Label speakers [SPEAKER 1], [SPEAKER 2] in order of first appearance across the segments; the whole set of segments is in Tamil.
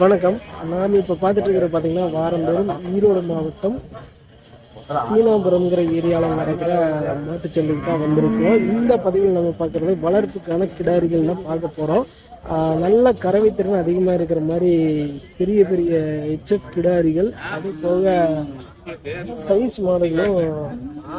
[SPEAKER 1] வணக்கம். நாம் இப்போ பார்த்துட்டு இருக்கிற பார்த்தீங்கன்னா வாரந்தோறும் ஈரோடு மாவட்டம் சீனாபுரம்ங்கிற ஏரியாவில் நடக்கிற மாட்டுச்சந்தைக்கு தான் வந்திருக்கோம். இந்த பதிவில் நம்ம பார்க்குறது வளர்ப்புக்கான கிடாரிகள் தான் பார்க்க போகிறோம் நல்ல கறவைத்திறன் அதிகமாக இருக்கிற மாதிரி பெரிய பெரிய எச்எஃப் கிடாரிகள் அது போக சைஸ் மாடுகளும்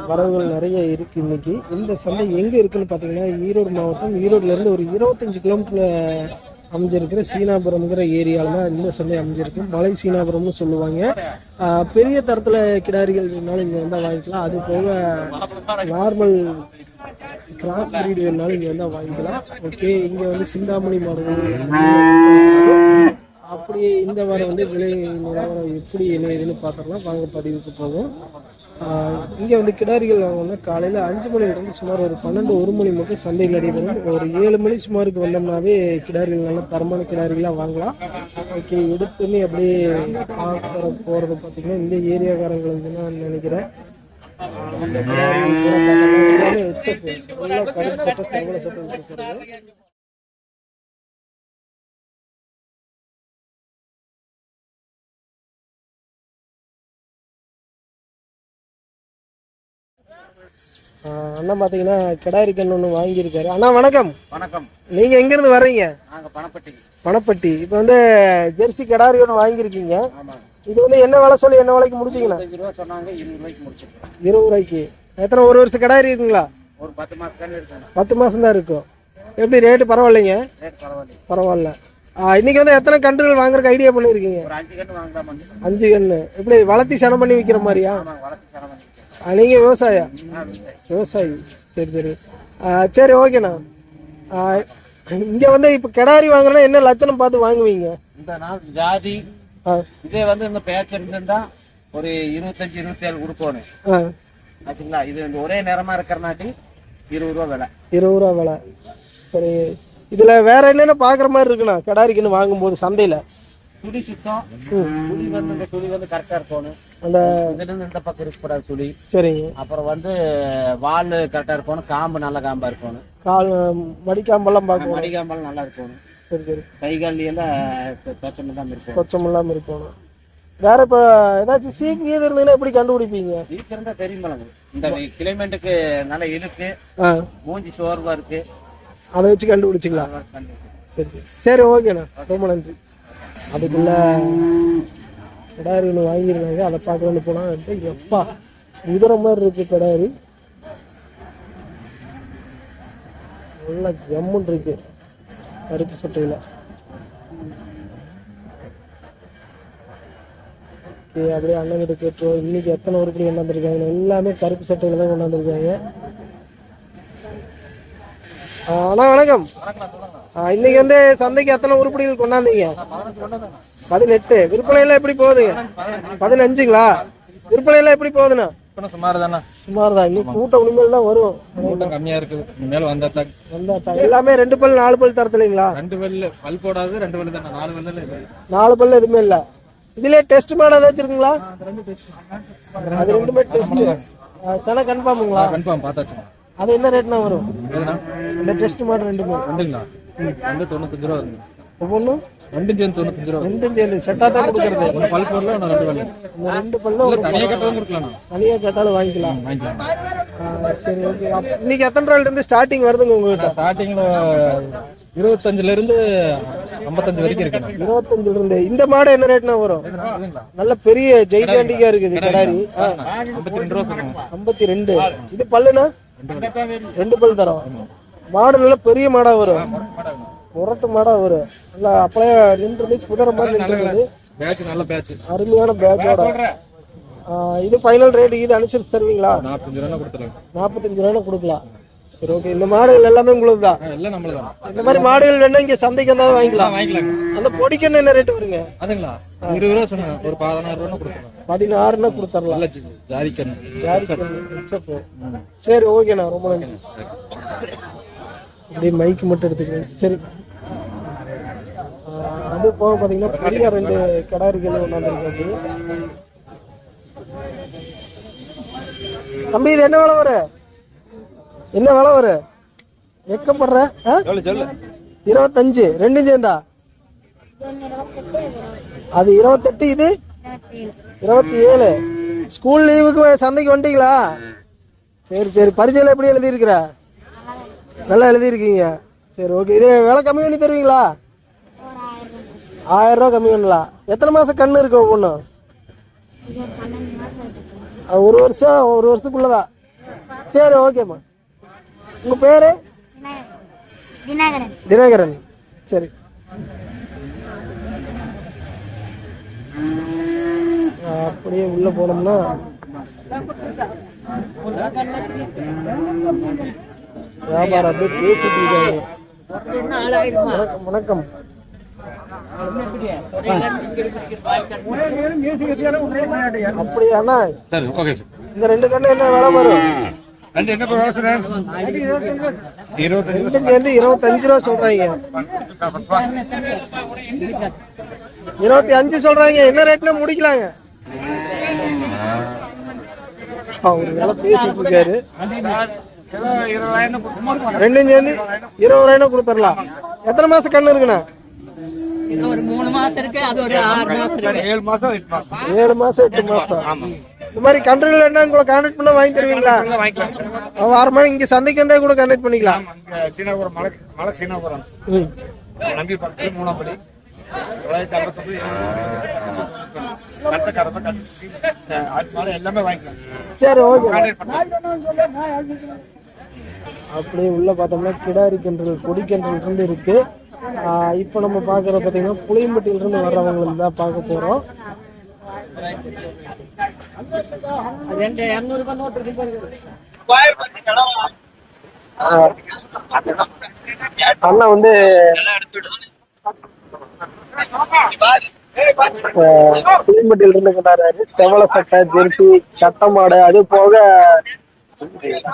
[SPEAKER 1] வரவுகள் நிறைய இருக்கு இன்னைக்கு. இந்த சந்தை எங்கே இருக்குன்னு பார்த்தீங்கன்னா ஈரோடு மாவட்டம். ஈரோடுலேருந்து ஒரு இருபத்தஞ்சு கிலோமீட்டரில் அமைஞ்சிருக்கிற சீனாபுரம்ங்கிற ஏரியாவில் தான் இந்த சந்தை அமைஞ்சிருக்கு. மலை சீனாபுரம்னு சொல்லுவாங்க. பெரிய தரத்தில் கிடாரிகள் வேணாலும் இங்கே வந்தால் வாங்கிக்கலாம். அது போக நார்மல் கிராஸ் பிரீடு வேணாலும் இங்கே வந்தால் வாங்கிக்கலாம். ஓகே இங்கே வந்து சிந்தாமணி மாடுகள் அப்படியே இந்த வாரம் வந்து விலை நிலவரம் எப்படி என்ன ஏதுன்னு பார்த்துடலாம். வாங்க பதிவுக்கு போவோம். இங்கே வந்து கிடாரிகள் வாங்கணும்னா காலையில் அஞ்சு மணிலேருந்து சுமார் ஒரு பன்னெண்டு ஒரு மணி மட்டும் சந்தைகள் நடைபெறும். ஒரு ஏழு மணி சுமாருக்கு வந்தோம்னாவே கிடாரிகள் நல்லா தரமான கிடாரிகளாக வாங்கலாம். ஓகே எடுத்துன்னு அப்படியே பார்க்குற போகிறது பார்த்தீங்கன்னா இந்த ஏரியாக்காரங்களுக்கு நான் நினைக்கிறேன். எல்லாமே நல்லா கருப்பு சட்டை அண்ணா பார்த்தீங்கன்னா கிடாரி கன்று ஒன்று வாங்கியிருக்காரு. அண்ணா வணக்கம்.
[SPEAKER 2] வணக்கம்.
[SPEAKER 1] நீங்கள் எங்கேருந்து வர்றீங்க?
[SPEAKER 2] பணப்பட்டி.
[SPEAKER 1] பணப்பட்டி. இப்போ வந்து ஜெர்சி கிடாரி ஒன்று வாங்கியிருக்கீங்க. இது வந்து என்ன விலை சொல்லி என்ன விலைக்கு முடிச்சிங்கண்ணா
[SPEAKER 2] இருபத்தஞ்சு ரூபா சொன்னாங்க இருபது ரூபாய்க்கு முடிச்சிருக்கோம்.
[SPEAKER 1] இருபது ரூபாய்க்கு. எத்தனை ஒரு வருஷம் கிடாரி இருக்குங்களா?
[SPEAKER 2] ஒரு பத்து மாசம் தானே இருக்காங்க
[SPEAKER 1] பத்து மாதம் தான் இருக்கும். எப்படி ரேட்டு பரவாயில்லைங்க?
[SPEAKER 2] பரவாயில்ல.
[SPEAKER 1] இன்னைக்கு வந்து எத்தனை கன்றுகள் வாங்குறதுக்கு ஐடியா பண்ணியிருக்கீங்க?
[SPEAKER 2] அஞ்சு கன்று
[SPEAKER 1] எப்படி வளர்த்தி சனம் பண்ணி விற்கிற மாதிரியா?
[SPEAKER 2] ஆமாங்க வளர்த்து தர வந்து
[SPEAKER 1] ஆ, நீங்க விவசாயம் விவசாயி. சரி சரி. சரி ஓகேண்ணா இங்க வந்து இப்போ கிடாரி வாங்குறேன்னா என்ன லட்சணம் பார்த்து வாங்குவீங்க?
[SPEAKER 2] இந்த நாள் ஜாதி இதே வந்து இந்த பேச்சு இருந்திருந்தா ஒரு இருபத்தஞ்சு இருபத்தி ஏழு கொடுக்கணும் ஆச்சுங்களா? இது ஒரே நேரமா இருக்கிறனாட்டி இருபது ரூபா விலை.
[SPEAKER 1] இருபது ரூபா விலை. சரி. இதுல வேற என்னென்ன பாக்குற மாதிரி இருக்குண்ணா? கிடாரிக்குன்னு வாங்கும்போது சந்தையில.
[SPEAKER 2] துளி சுத்தம். துளி வந்து இந்த துளி வந்து கரெக்டா இருக்கணும்.
[SPEAKER 1] அந்த
[SPEAKER 2] இதுல இருந்து இந்த பக்கம் இருக்கக்கூடாது துளி
[SPEAKER 1] சரிங்க.
[SPEAKER 2] அப்புறம் வந்து வால் கரெக்டா இருக்கணும். காம்பு நல்ல காம்பா இருக்கணும்.
[SPEAKER 1] கால் மடிக்காம்பெல்லாம் பார்க்கணும்
[SPEAKER 2] மடிகாம்பல் நல்லா இருக்கணும்.
[SPEAKER 1] சரி சரி.
[SPEAKER 2] கை கால் எல்லாம் பிரச்சனை தான் இருக்கும்.
[SPEAKER 1] கொச்சம் இல்லாம இருக்கணும். வேற இப்போ ஏதாச்சும் சீக்கு கீது இருந்ததுன்னா எப்படி கண்டுபிடிப்பீங்க?
[SPEAKER 2] சீக்கிரம் தான் தெரியும் இந்த கிளைமேட்டுக்கு நல்ல இழுக்கு
[SPEAKER 1] ஆ.
[SPEAKER 2] மூஞ்சி சோர்வா இருக்கு.
[SPEAKER 1] அதை வச்சு கண்டுபிடிச்சிக்கலாம். சரி. சரி ஓகேண்ணா. ரொம்ப நன்றி. அதுக்குள்ள கிடாரி ஒன்று வாங்கியிருந்தாங்க. அதை பார்க்கணும்னு போனால் எப்பா குதிரை மாதிரி இருக்குது கிடாரி. நல்லா ஜம்முன் இருக்கு கருப்பு சட்டையில். ஓகே அப்படியே அண்ணன்கிட்ட கேட்டோம். இன்னைக்கு எத்தனை உருப்படி கொண்டாந்துருக்காங்க எல்லாமே கருப்பு சட்டையில் தான் கொண்டாந்துருக்காங்க. அண்ணா வணக்கம். இன்னைக்கு வந்து சந்தைக்கு எத்தனை உருப்படிகள் கொண்டாந்தீங்க? பதினெட்டு. விற்பனை எல்லாம் எப்படி போகுதுங்க? பதினஞ்சுங்களா? விற்பனை எல்லாம் எப்படி போகுதுண்ணா?
[SPEAKER 3] சுமார் தானே
[SPEAKER 1] சுமார் தான் இன்னும் கூட்டம் உண்மையில தான் வரும்.
[SPEAKER 3] கூட்டம் கம்மியா இருக்குது. இனிமேல்.
[SPEAKER 1] எல்லாமே ரெண்டு பல் நாலு பல் தரத்துலீங்களா?
[SPEAKER 3] ரெண்டு வெள்ளு பல் போடாது ரெண்டு தானே நாலு
[SPEAKER 1] நாலு பல் எதுவுமே இல்ல. இதுலயே டெஸ்ட் மாடு ஏதாச்சும் இருக்குங்களா அது ரெண்டுமே டெஸ்ட் சென கன்ஃபார்முங்களா
[SPEAKER 3] கன்ஃபார்ம் பார்த்தாச்சு
[SPEAKER 1] அது என்ன ரேட்னா வரும்? இந்த டெஸ்ட் மாடு ரெண்டுமே
[SPEAKER 3] ரெண்டுங்களா ரெண்டு தொண்ணூத்தஞ்சு ரூபா வருங்க
[SPEAKER 1] ஒவ்வொன்றும்
[SPEAKER 3] ரெண்டும் சேர்ந்து தொண்ணூத்தஞ்சு ரூபா
[SPEAKER 1] ரெண்டும் சேர்ந்து செட்டா தான் கொடுக்கறது.
[SPEAKER 3] ஒன்று பல் போடல ஒன்று ரெண்டு வெள்ளு
[SPEAKER 1] இந்த ரெண்டு பல்லும்
[SPEAKER 3] தனியாக கட்டவும் இருக்கலாம்
[SPEAKER 1] தனியா கேட்டாலும் வாங்கிக்கலாம்.
[SPEAKER 3] வாங்கிக்கலாம்.
[SPEAKER 1] சரி ஓகே இன்னைக்கு எத்தனை ரூபாயில இருந்து ஸ்டார்டிங் வருதுங்க உங்ககிட்ட
[SPEAKER 3] ஸ்டார்டிங்ல இருபத்தஞ்சுல இருந்து ஐம்பத்தஞ்சு வரைக்கும் இருக்கு
[SPEAKER 1] இருபத்தஞ்சுல இருந்து. இந்த மாடு என்ன ரேட்னா வரும்? நல்ல பெரிய ஜெய்காண்டிக்கா இருக்குது கிடாரி
[SPEAKER 3] ஐம்பத்தி ரெண்டு
[SPEAKER 1] ஐம்பத்தி ரெண்டு. இது பல்லுனா ரெண்டு பல் தரோம். மாடு நல்ல பெரிய மாடா வரும். முரட்டு மாடா வரும். நல்லா அப்படியே நின்று குதிரை மாதிரி
[SPEAKER 3] பேட்ச்
[SPEAKER 1] அருமையான பேக்கோட இது ஃபைனல் ரேட் இது அனுசரிச்சு தருவீங்களா?
[SPEAKER 3] நாற்பத்தஞ்சு ரூபா கொடுத்துருங்க
[SPEAKER 1] நாற்பத்தஞ்சு ரூபாய் கொடுக்கலாம். சரி ஓகே இந்த மாடுகள் எல்லாமே உங்களுக்கு தான்
[SPEAKER 3] எல்லாம் நம்மளதான்.
[SPEAKER 1] இந்த மாதிரி மாடுகள் வேணா இங்க சந்தைக்கு வந்தாலும் வாங்கிக்கலாம். அந்த பொடிக்கன்னு என்ன ரேட் வருங்க?
[SPEAKER 3] அதுங்களா? இருபது ரூபா சொன்னாங்க. ஒரு பதினாறு ரூபா
[SPEAKER 1] பதினாறுனா கொடுத்துடலாம். சரி ஓகேண்ணா ரொம்ப நன்றி. அப்படியே மைக் மட்டும் எடுத்துக்கிறேன். சரி. அது போக பார்த்தீங்கன்னா பெரிய ரெண்டு கடாரிகள் ஒன்றாந்துருக்கு தம்பி இது என்ன விலை வரு என்ன விலை வரு? வெக்கப்படுற இருபத்தஞ்சு ரெண்டும் சேர்ந்தா?
[SPEAKER 4] அது இருபத்தெட்டு இது? இருபத்தி ஏழு ஸ்கூல் லீவுக்கு சந்தைக்கு வந்துட்டீங்களா? சரி சரி. பரீட்சையில் எப்படி எழுதியிருக்கிற? நல்லா எழுதியிருக்கீங்க. சரி ஓகே இது விலை கம்மி பண்ணி தருவீங்களா? ஆயிரம் ரூபா கம்மி பண்ணலாம் எத்தனை மாதம் கண்ணு இருக்கு ஒவ்வொன்று ஒரு வருஷம் ஒரு வருஷத்துக்குள்ளதா? சரி ஓகேம்மா உங்கள் பேர்?
[SPEAKER 5] விநாயகரன்
[SPEAKER 4] தினகரன். சரி. அப்படியே உள்ள போனோம்னா? வியாபாரம் அப்படியே பேசிட்டு இருக்காங்க. வணக்கம் அப்படியாண்ணா?
[SPEAKER 6] சரி ஓகே சார்
[SPEAKER 4] இந்த ரெண்டு கண்ணு என்ன விலை வரும்?
[SPEAKER 6] ரெண்டு என்ன சார் இருபத்தஞ்சு
[SPEAKER 4] வந்து இருபத்தஞ்சு ரூபா சொல்றாங்க. இருபத்தி அஞ்சு சொல்றாங்க. என்ன ரேட்ல முடிக்கலாங்க? அவர் வேலை பேசிட்டு இருக்காரு. ரெண்டும் சேர்ந்து இருபது ரூபாய் கொடுத்துடலாம். எத்தனை மாசம் கண்ணு இருக்குண்ணா?
[SPEAKER 7] ஒரு மூணு மாசம் இருக்கு அது ஒரு ஆறு மாசம்
[SPEAKER 6] ஏழு மாசம் எட்டு மாசம்.
[SPEAKER 4] ஏழு மாசம் எட்டு மாசம். இந்த மாதிரி கண்ட்ரிகள் என்ன உங்களை கான்டாக்ட் பண்ண வாங்கி தருவீங்களா? வாரமான இங்க சந்தைக்கு வந்தா கூட கான்டாக்ட் பண்ணிக்கலாம்.
[SPEAKER 6] சீனாபுரம் மலை மலை சீனாபுரம்.
[SPEAKER 4] ம்.
[SPEAKER 6] நம்பி பக்கத்தில் மூணாம் படி. தொள்ளாயிரத்தி எல்லாமே வாங்கிக்கலாம்.
[SPEAKER 4] சரி ஓகே அப்படியே உள்ள பார்த்தோம்னா கிடாரி கன்றுகள் கொடி இருந்து இருக்கு. ஆஹ் இப்போ நம்ம பார்க்குற பார்த்தீங்கன்னா புளியம்பட்டியில இருந்து வர்றவங்களுக்கு தான் பார்க்க போறோம்.
[SPEAKER 2] ரெண்டு இரநூறுபா நோட்டு
[SPEAKER 4] ஆஹ் அண்ணா வந்து ஆஹ் இருந்து கொண்டாடுறாரு. செவல சட்டை ஜெர்சி சட்டை மாடு அது போக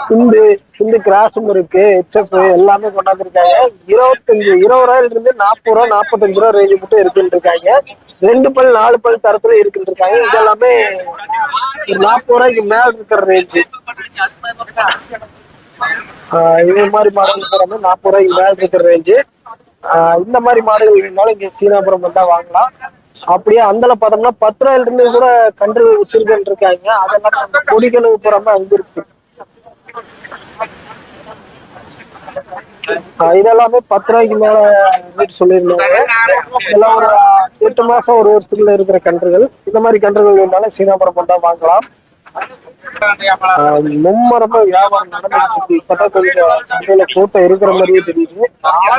[SPEAKER 4] சிந்து சிந்து கிராஸும் இருக்கு ஹெச்எஃப் எல்லாமே கொண்டாந்துருக்காங்க. இருபத்தஞ்சு இருபது ரூபாயில இருந்து நாற்பது ரூபா நாற்பத்தஞ்சு ரூபா ரேஞ்சு மட்டும் இருக்குன்னு இருக்காங்க. ரெண்டு பல் நாலு பல் தரத்துல இருக்குன்னு இருக்காங்க இதெல்லாமே ஒரு நாற்பது ரூபாய்க்கு மேல இருக்கிற ரேஞ்சு இதே மாதிரி மாடல் போறாங்க நாற்பது ரூபாய்க்கு மேல இருக்கிற ரேஞ்சு இந்த மாதிரி மாடல் வேணாலும் இங்க சீனாபுரம் வந்தா வாங்கலாம். அப்படியே அந்தல பார்த்தோம்னா பத்து ரூபாயில இருந்து கூட கன்று வச்சிருக்கேன்னு இருக்காங்க அதெல்லாம் அந்த கொடிக்கணுக்கு போறாம அங்க இருக்கு. இதெல்லாமே பத்து ரூபாய்க்கு மேல ரேட் சொல்லியிருந்தாங்க. இதெல்லாம் ஒரு எட்டு மாசம் ஒரு வருஷத்துக்குள்ள இருக்கிற கன்றுகள். இந்த மாதிரி கன்றுகள் வேணாலும் சீனாபுரம் வந்தா வாங்கலாம். மும்மரமா வியாபாரம் நடந்துட்டு இப்பதான் கொஞ்சம் சந்தையில கூட்டம் இருக்கிற மாதிரியே தெரியுது.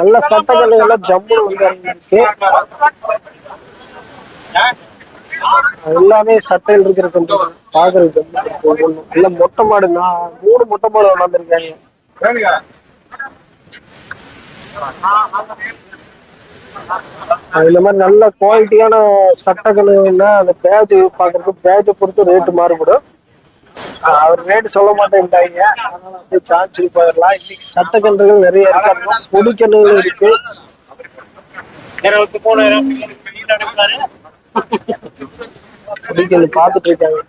[SPEAKER 4] நல்ல சட்டங்கள் எல்லாம் ஜம்மு வந்து இருக்கு. எல்லாமே சட்டையில் இருக்கிற கொஞ்சம் பாக்குறது இல்ல மொட்டை மாடு நான் மூணு மொட்டை மாடு வளர்ந்துருக்காங்க இந்த மாதிரி நல்ல குவாலிட்டியான சட்டங்கள்னா அந்த பேஜ் பாக்குறதுக்கு பேஜை பொறுத்து ரேட்டு மாறுபடும். அவர் ரேட் சொல்ல மாட்டேன்ட்டாங்க. அதனால வந்து சான்ஸ் போயிடலாம். இன்னைக்கு சட்டக்கன்றுகள் நிறைய இருக்காங்க பொடிக்கன்றுகள் இருக்கு. பொடிக்கன்று பார்த்துட்டு இருக்காங்க.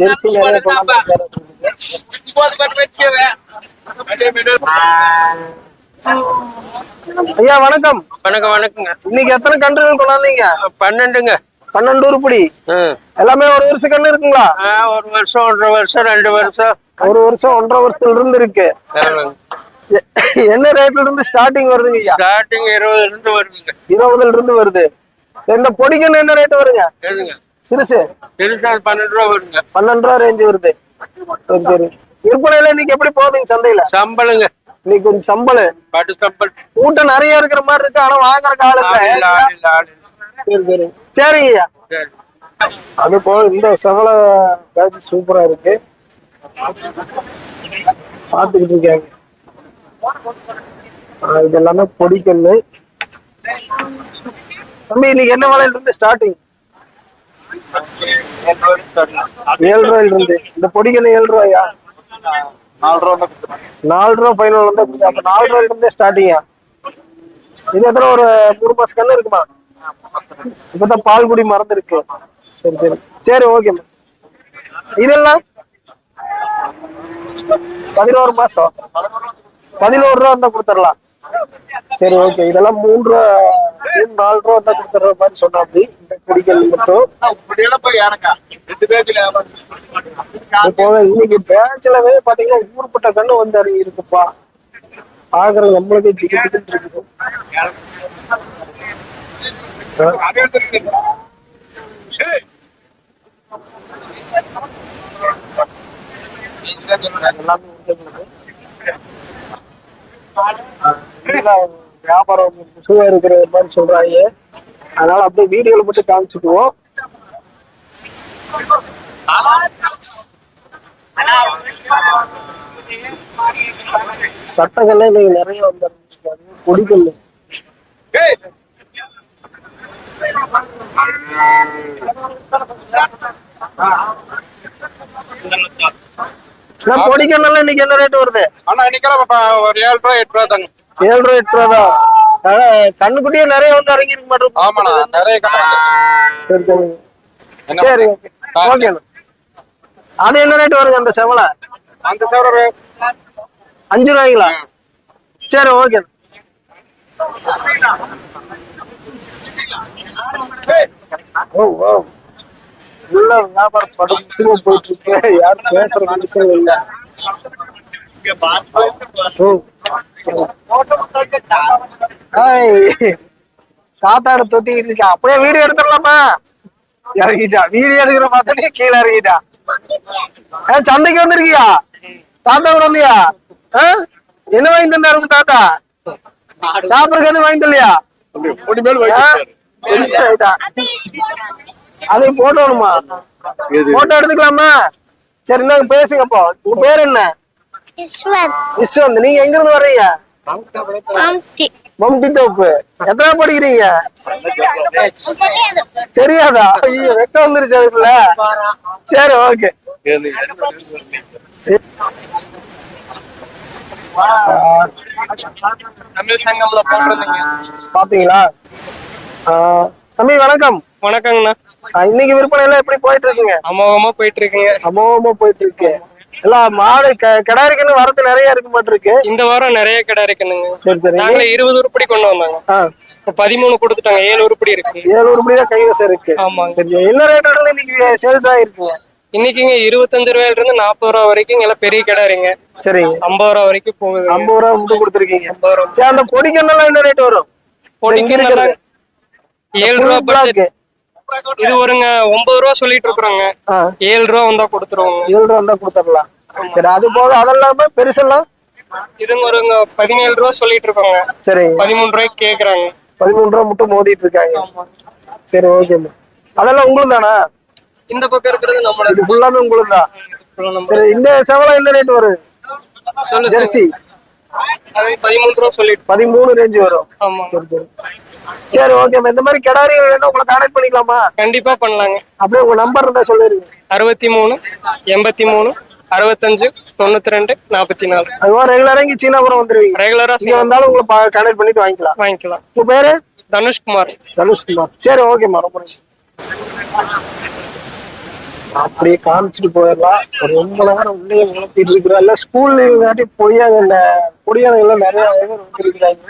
[SPEAKER 4] ஜெர்சி நிறைய ஐயா வணக்கம்.
[SPEAKER 8] வணக்கம் வணக்கங்க.
[SPEAKER 4] இன்னைக்கு எத்தனை கன்றுகள் கொண்டாந்தீங்க?
[SPEAKER 8] பன்னெண்டுங்க.
[SPEAKER 4] பன்னெண்டு உருப்படி. எல்லாமே ஒரு வருஷம் கண்ணு இருக்குங்களா?
[SPEAKER 8] ஒரு வருஷம் ஒன்றரை வருஷம் ரெண்டு வருஷம்.
[SPEAKER 4] ஒரு வருஷம் ஒன்றரை வருஷத்துல இருந்து இருக்கு என்ன ரேட்ல இருந்து ஸ்டார்டிங் வருதுங்க ஐயா?
[SPEAKER 8] ஸ்டார்டிங் இருபதுல இருந்து வருதுங்க.
[SPEAKER 4] இருபதுல இருந்து வருது. இந்த பொடிக்கன்னு என்ன ரேட் வருங்க? சிறுசு.
[SPEAKER 8] திருநாள் பன்னெண்டு ரூபா வருங்க
[SPEAKER 4] பன்னெண்டு ரூபா ரேஞ்சு வருது. சரி. சரி. விற்பனையில இன்னைக்கு எப்படி போகுதுங்க சந்தையில?
[SPEAKER 8] சம்பளுங்க.
[SPEAKER 4] இன்னைக்கு கொஞ்சம் சம்பளம்.
[SPEAKER 8] பட்டு சம்பள்
[SPEAKER 4] கூட்டம் நிறைய இருக்கிற மாதிரி இருக்கு ஆனா வாங்குற காலம்
[SPEAKER 8] ஆள் இல்ல, ஆள் இல்ல, ஆள் இல்ல.
[SPEAKER 4] சரி சரி. சரிங்க ஐயா.
[SPEAKER 8] சரி.
[SPEAKER 4] அது போக இந்த செவல பேட்ச் சூப்பரா இருக்கு. பாத்துக்கிட்டு இருக்காங்க. இது எல்லாமே பொடிக்கல்லு. தம்பி இன்னைக்கு என்ன விலையில இருந்து ஸ்டார்டிங் ஏழு ரூபாயில இருந்து இந்த பொடிகள் ஏழு ரூபாயா நாலு ரூபா ஃபைனல் வந்து கொடுத்தா அப்ப நாலு ரூபாயில இருந்தே ஸ்டார்டிங்கா இது எத்தனை ஒரு மூணு மாசம் கண்ணு இருக்குமா? இப்பதான் பால் குடி மறந்துருக்கு. சரி சரி. சரி ஓகே இதெல்லாம்? பதினோரு மாசம். பதினோரு ரூபா இருந்தா கொடுத்துடலாம். சரி ஓகே இதெல்லாம் மூன்று மூணு நாலு ரூபா இருந்தா கொடுத்துற மாதிரி சொன்னா அப்படி. இந்த குடிகள் மட்டும். இது போக இன்னைக்கு பேச்சுலவே பாத்தீங்கன்னா ஊர்பட்ட கண்ணு வந்து இருக்குப்பா பாக்குறது நம்மளுக்கு இருக்குது. எல்லாமே. இதெல்லாம் வியாபாரம் சுவை இருக்கிற மாதிரி சொல்றாங்க. அதனால அப்படியே வீடியோல மட்டும் காமிச்சுக்குவோம். சட்டங்கள்ல இன்னைக்கு நிறைய வந்துருக்காங்க கொடிகள் கொடிக்கண்ணெல்லாம் இன்னைக்கு என்ன ரேட் வருது?
[SPEAKER 8] ஆனா இன்னைக்கெல்லாம் ஒரு ஏழு ரூபா எட்டு ரூபா தாங்க.
[SPEAKER 4] ஏழு ரூபா எட்டு ரூபா தான். கண்ணுக்குட்டியே நிறைய வந்து இறங்கி இருக்க மாட்டோம்
[SPEAKER 8] ஆமாண்ணா நிறைய
[SPEAKER 4] சரி சரி. சரி ஓகே. அது என்ன ரேட் வருங்க அந்த செவலை?
[SPEAKER 8] அந்த சேவர
[SPEAKER 4] அஞ்சு ரூபாய்ங்களா? சரி ஓகே ஓ ஓ. உள்ள வியாபாரம் படம் சும்மா போயிட்டு இருக்கு. யாரும் பேசுற விஷயம் இல்ல. தாத்தாட தொத்திக்கிட்டு இருக்கா. அப்படியே வீடியோ எடுத்துடலாமா? இறங்கிட்டா. வீடியோ எடுக்கிற பார்த்தோன்னே கீழே இறங்கிட்டா. ஏ சந்தைக்கு வந்திருக்கியா? தாத்தா கூட வந்தியா? என்ன வாங்கி தந்தாரு உங்க தாத்தா? சாப்பிடுறதுக்கு எதுவும் வாங்கி தரலையா. அதை போட்டோணுமா போட்டோ எடுத்துக்கலாமா? சரி இந்தாங்க பேசுங்க அப்போ உங்க பேர் என்ன?
[SPEAKER 5] விஸ்வத்
[SPEAKER 4] விஸ்வந்த் நீங்க எங்க இருந்து வர்றீங்க? மம்டி. தோப்பு எத்தனை படிக்கிறீங்க? தெரியாதா? ஐயோ வெட்ட வந்துருச்சு அதுக்குள்ள. சரி ஓகே.
[SPEAKER 6] தமிழ் சங்கம்ல
[SPEAKER 4] பாத்தீங்களா? ஆ, தம்பி வணக்கம்.
[SPEAKER 6] வணக்கங்கண்ணா.
[SPEAKER 4] இன்னைக்கு விற்பனை எல்லாம் எப்படி போயிட்டு இருக்குங்க
[SPEAKER 6] அமோகமா போயிட்டு இருக்குங்க
[SPEAKER 4] அமோகமா போயிட்டு இருக்கு எல்லாம் மாடு க- கிடாரிக்குன்னு வரது நிறைய இருக்க மாட்டிருக்கு
[SPEAKER 6] இந்த வாரம் நிறைய கடை இருக்குனுங்க.
[SPEAKER 4] சரி சரி.
[SPEAKER 6] நாங்களே இருபது உருப்படி கொண்டு வந்தாங்க. பதிமூணு கொடுத்துட்டாங்க. ஏழு உருப்படி இருக்கு.
[SPEAKER 4] ஏழு உருப்படி தான் கைவசம் இருக்கு.
[SPEAKER 6] ஆமாங்க.
[SPEAKER 4] சரி சரி. என்ன ரேட்ல இருந்து இன்னைக்கு சேல்ஸ் ஆயிருக்குங்க?
[SPEAKER 6] இன்னைக்குங்க இருபத்தஞ்சு ரூபாயில இருந்து நாற்பது ரூபா வரைக்கும் எல்லாம் பெரிய கிடாரிங்க
[SPEAKER 4] சரிங்க
[SPEAKER 6] ஐம்பது ரூபா வரைக்கும் போகுது.
[SPEAKER 4] ஐம்பது ரூபா மட்டும் கொடுத்துருக்கீங்க. சரி அந்த பொடிக்கண்ணெல்லாம் என்ன ரேட் வரும்?
[SPEAKER 6] பொடிக்கு
[SPEAKER 4] இங்க
[SPEAKER 6] நல்லா
[SPEAKER 4] இருக்கிறது.
[SPEAKER 6] ஏழு ரூபா
[SPEAKER 4] பிளாக்
[SPEAKER 6] budget. இது ஒருங்க ஒன்பது ரூபா சொல்லிட்டு இருக்கிறோங்க. ஏழு ரூபா வந்தா கொடுத்துருவோங்க.
[SPEAKER 4] ஏழு ரூபா இருந்தா கொடுத்துடலாம். சரி அது போக அதெல்லாம பெருசெல்லாம்?
[SPEAKER 6] இதுங்க ஒருங்க பதினேழு ரூபா சொல்லிட்டு இருக்கோங்க.
[SPEAKER 4] சரிங்க
[SPEAKER 6] பதிமூணு ரூபாய்க்கு கேக்குறாங்க.
[SPEAKER 4] பதிமூணு ரூபா மட்டும் மோதிட்டு இருக்காங்க. சரி ஓகே அதெல்லாம் உங்களுக்கு தானா
[SPEAKER 6] இந்த பக்கம் இருக்கிறது நம்மளது
[SPEAKER 4] இது ஃபுல்லாமே உங்களுக்கு தான் சரி இந்த செவலை என்ன ரேட் வரும்?
[SPEAKER 6] சொல்லு
[SPEAKER 4] ஜெர்சி.
[SPEAKER 6] பதிமூணு ரூபா சொல்லிட்டு.
[SPEAKER 4] பதிமூணு ரேஞ்ச் வரும்.
[SPEAKER 6] ஆமா.
[SPEAKER 4] சரி சரி. சரி ஓகே இந்த மாதிரி கிடாரிகள் வேணும் உங்களை கான்டாக்ட் பண்ணிக்கலாமா?
[SPEAKER 6] கண்டிப்பா பண்ணலாங்க.
[SPEAKER 4] அப்படியே உங்க நம்பர் இருந்தா சொல்லிருங்க
[SPEAKER 6] அறுபத்தி மூணு எண்பத்தி மூணு அறுபத்தஞ்சு தொண்ணூத்தி ரெண்டு நாற்பத்தி நாலு
[SPEAKER 4] அதுவா ரெகுலரா இங்க சீனாபுரம் வந்துருவீங்க.
[SPEAKER 6] ரெகுலரா
[SPEAKER 4] இங்க வந்தாலும் உங்களை கான்டாக்ட் பண்ணிட்டு வாங்கிக்கலாம்.
[SPEAKER 6] வாங்கிக்கலாம்.
[SPEAKER 4] உங்க பேரு?
[SPEAKER 6] தனுஷ்குமார்.
[SPEAKER 4] தனுஷ்குமார். சரி ஓகேம்மா ரொம்ப. அப்படியே காமிச்சிட்டு போயிடலாம். ஒரு ரொம்ப நேரம் உள்ளே உழப்பிட்டு இருக்கிறோம். எல்லாம் ஸ்கூல் லீவ் காட்டி பொடியாங்க இந்த பொடியானங்க எல்லாம் நிறைய பேர் வந்துருக்கிறாங்க.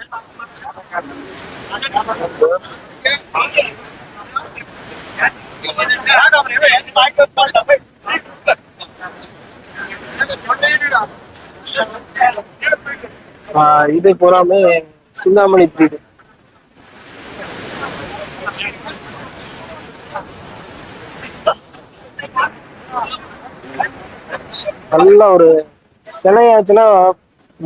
[SPEAKER 4] இது பூராமே சிந்தாமணி பிரீடு நல்ல ஒரு சிலையாச்சுன்னா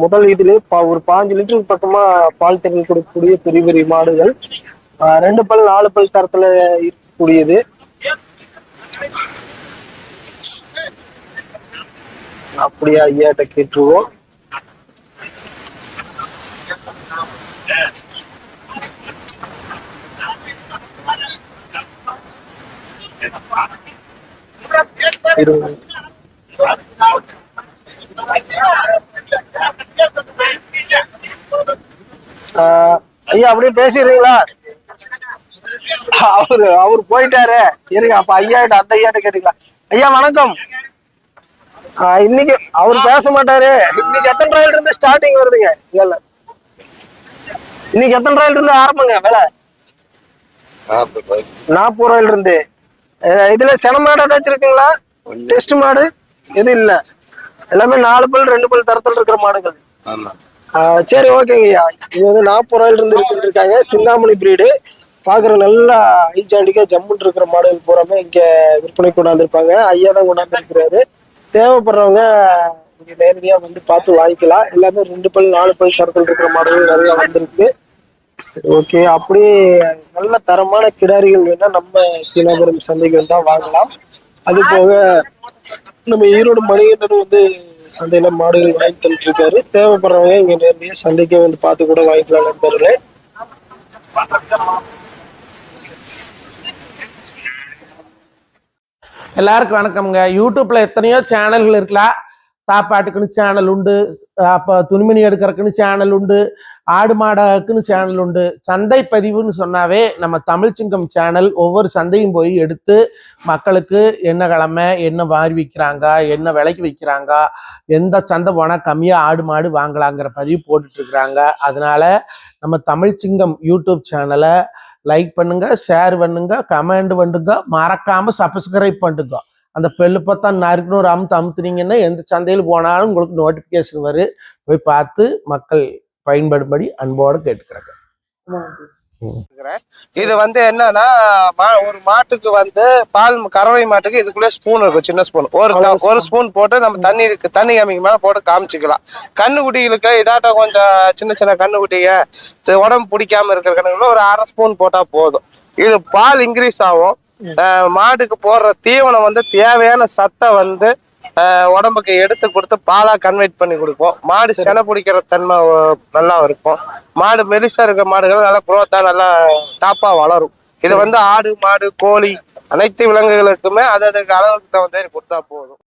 [SPEAKER 4] முதல் இதுல ஒரு பாஞ்சு லிட்டருக்கு பக்கமா பால் தண்ணி கொடுக்கக்கூடிய பெரிய பெரிய மாடுகள் ரெண்டு பல் நாலு பல் தரத்துல இருக்கக்கூடியது. அப்படியே ஐயாட்ட கேட்டுருவோம். இருங்க. ஐயா அப்படியே பேசிடுறீங்களா? அவரு அவர் போயிட்டாரு. இருங்க அப்ப ஐயாட்ட அந்த ஐயாட்ட கேட்டுக்கலாம். ஐயா வணக்கம்.
[SPEAKER 9] இன்னைக்கு அவர் பேச மாட்டாரு. இன்னைக்கு எத்தனை ரூபாயில இருந்து ஸ்டார்டிங் வருதுங்க இல்ல. இன்னைக்கு எத்தனை ரூபாயில இருந்து ஆரம்பங்க விலை? நாற்பது ரூபாயில இருந்து இதுல சென மாடு ஏதாச்சும் இருக்குங்களா டெஸ்ட் மாடு? எது இல்ல. எல்லாமே நாலு பல் ரெண்டு பல் தரத்துல இருக்கிற மாடுகள். ஆஹ் சரி ஓகேங்கய்யா இது வந்து நாற்பது ரூபாயில இருந்து இருக்குன்னு இருக்காங்க. சிந்தாமணி பிரீடு பாக்குற நல்லா ஐஜாண்டிக்கா ஜம்முன் இருக்கிற மாடல் பூராமே இங்க விற்பனை கொண்டாந்துருப்பாங்க. ஐயா தான் கொண்டாந்துருக்கிறாரு. தேவைப்படுறவங்க இங்க நேரடியா வந்து பார்த்து வாங்கிக்கலாம். எல்லாமே ரெண்டு பல் நாலு பல் தரத்தில் இருக்கிற மாடல் நிறைய வந்திருக்கு. சரி ஓகே. அப்படியே நல்ல தரமான கிடாரிகள் வேணா நம்ம சீனாபுரம் சந்தைக்கு வந்தா வாங்கலாம். அது போக நம்ம ஈரோடு மணிகண்டன் வந்து சந்தையில மாடுகள் வாங்கி தந்துட்டு இருக்காரு தேவைப்படுறவங்க இங்க நேரடிய சந்தைக்கே வந்து பார்த்து கூட வாங்கிக்கலாம் நண்பர்களே.
[SPEAKER 10] எல்லாருக்கும் வணக்கம்ங்க. யூடியூப்ல எத்தனையோ சேனல்கள் இருக்கலாம் சாப்பாட்டுக்குன்னு சேனல் உண்டு. அப்போ துணிமணி எடுக்கிறதுக்குன்னு சேனல் உண்டு. ஆடு மாடாக்குன்னு சேனல் உண்டு. சந்தை பதிவுன்னு சொன்னாவே நம்ம தமிழ்ச்சிங்கம் சேனல் ஒவ்வொரு சந்தையும் போய் எடுத்து மக்களுக்கு என்ன கிழமை என்ன வாரி விற்கிறாங்க என்ன விலைக்கு விற்கிறாங்க எந்த சந்தை போனால் கம்மியாக ஆடு மாடு வாங்கலாங்கிற பதிவு போட்டுட்ருக்குறாங்க. அதனால நம்ம தமிழ்ச்சிங்கம் யூடியூப் சேனலை லைக் பண்ணுங்க ஷேர் பண்ணுங்க கமெண்ட் பண்ணுங்க மறக்காம சப்ஸ்கிரைப் பண்ணுங்க. அந்த பெல்லு பார்த்தா நறுக்குன்னு ஒரு அமுத்து அமுத்துனீங்கன்னா எந்த சந்தையில் போனாலும் உங்களுக்கு நோட்டிஃபிகேஷன் வரும். போய் பார்த்து மக்கள் பயன்படும்படி அன்போடு கேட்டுக்கிறாங்க.
[SPEAKER 9] இது வந்து என்னன்னா ஒரு மாட்டுக்கு வந்து பால் கறவை மாட்டுக்கு இதுக்குள்ளே ஸ்பூன் இருக்கும் சின்ன ஸ்பூன் ஒரு ஒரு ஸ்பூன் போட்டு நம்ம தண்ணி இருக்கு தண்ணி காமிக்கு மேல போட்டு காமிச்சிக்கலாம். கண்ணுக்குட்டிகளுக்கு இதாட்டம் கொஞ்சம் சின்ன சின்ன கண்ணுக்குட்டிங்க உடம்பு பிடிக்காம இருக்கிற கண்ணுக்குள்ள ஒரு அரை ஸ்பூன் போட்டா போதும். இது பால் இன்க்ரீஸ் ஆகும். மாட்டுக்கு போடுற தீவனம் வந்து தேவையான சத்தை வந்து உடம்புக்கு எடுத்து கொடுத்து பாலா கன்வெர்ட் பண்ணி கொடுப்போம். மாடு செனை பிடிக்கிற தன்மை நல்லா இருக்கும். மாடு மெலிசா இருக்க மாடுகள் நல்லா குரோத்தா நல்லா டாப்பா வளரும். இது வந்து ஆடு மாடு கோழி அனைத்து விலங்குகளுக்குமே அதற்கு அளவுக்கு தகுந்த மாதிரி கொடுத்தா போதும்.